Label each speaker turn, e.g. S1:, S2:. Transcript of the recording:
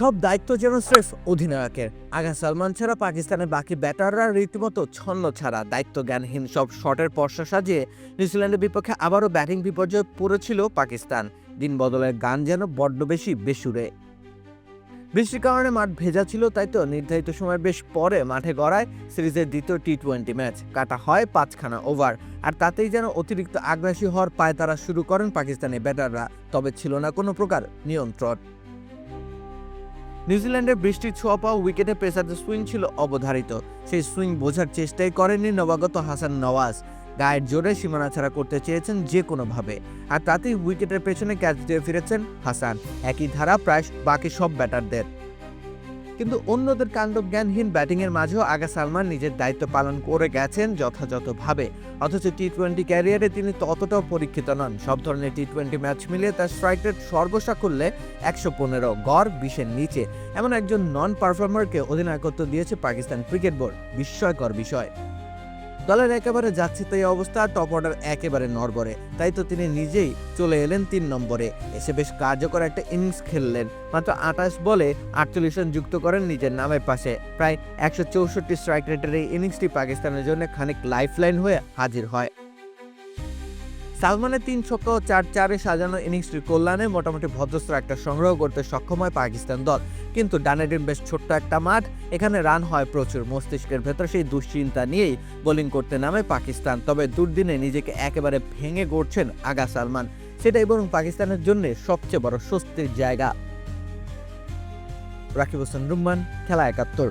S1: সব দায়িত্ব যেন স্রেফ অধিনায়কের। আগা সালমান ছাড়া পাকিস্তানের বাকি ব্যাটাররা রীতিমতো ছন্ন ছাড়া। দায়িত্ব জ্ঞানহীন সব শটের পর্ষা সাজিয়ে নিউজিল্যান্ডের বিপক্ষে আবারও ব্যাটিং বিপর্যয়ে পড়েছিল পাকিস্তান। দিন বদলের গান যেন বড্ড বেশি বেসুরে। বৃষ্টির কারণে মাঠ ভেজা ছিল, তাই তো নির্ধারিত সময় বেশ পরে মাঠে গড়ায় সিরিজের দ্বিতীয় টি টোয়েন্টি ম্যাচ। কাটা হয় পাঁচখানা ওভার, আর তাতেই যেন অতিরিক্ত আগ্রাসী হওয়ার পায় তারা শুরু করেন পাকিস্তানি ব্যাটাররা। তবে ছিল না কোনো প্রকার নিয়ন্ত্রণ। নিউজিল্যান্ডের বৃষ্টির ছোঁয়া পাওয়া উইকেটে পেসারদের সুইং ছিল অবধারিত। সেই সুইং বোঝার চেষ্টাই করেননি নবাগত হাসান নওয়াজ। গায়ের জোরে সীমানা ছাড়া করতে চেয়েছেন যে কোনোভাবে আর তাতেই উইকেটের পেছনে ক্যাচ দিয়ে ফিরেছেন হাসান। একই ধারা প্রায় বাকি সব ব্যাটারদের। কিন্তু অন্যদের কাণ্ড জ্ঞানহীন ব্যাটিংয়ের মাঝেও আগা সালমান নিজের দায়িত্ব পালন করে গেছেন যথাযথভাবে। অথচ টি টোয়েন্টি ক্যারিয়ারে তিনি ততটাও পরীক্ষিত নন। সব ধরনের টি টোয়েন্টি ম্যাচ মিলিয়ে তার স্ট্রাইক রেট সর্বসাকুল্যে একশো পনেরো গড় বিশের নিচে। এমন একজন নন পারফর্মারকে অধিনায়কত্ব দিয়েছে পাকিস্তান ক্রিকেট বোর্ড। বিস্ময়কর বিষয়। দলের একেবারে যাচ্ছে তাই অবস্থা টপ অর্ডার একেবারে নড়বড়ে। তাই তো তিনি নিজেই চলে এলেন তিন নম্বরে। এসে বেশ কার্যকর একটা ইনিংস খেললেন। মাত্র আঠাশ বলে আটচল্লিশ রান যুক্ত করেন নিজের নামের পাশে। প্রায় একশো চৌষট্টি স্ট্রাইক রেটের এই ইনিংসটি পাকিস্তানের জন্য খানিক লাইফ লাইন হয়ে হাজির হয়। সালমানের তিন ছক্কা চার চারে সাজানো ইনিংসটির কল্যাণে মোটামুটি ভদ্রস্ত্র একটা সংগ্রহ করতে সক্ষম হয় পাকিস্তান দল। কিন্তু ডানেডিন বেশ ছোট্ট একটা মাঠ, এখানে রান হয় প্রচুর। মস্তিষ্কের ভেতর সেই দুশ্চিন্তা নিয়েই বোলিং করতে নামে পাকিস্তান। তবে দুর্দিনে নিজেকে একেবারে ভেঙে গড়ছেন আগা সালমান। সেটাই বরং পাকিস্তানের জন্য সবচেয়ে বড় স্বস্তির জায়গা। রাকিব হোসেন রুম্মান, খেলা একাত্তর।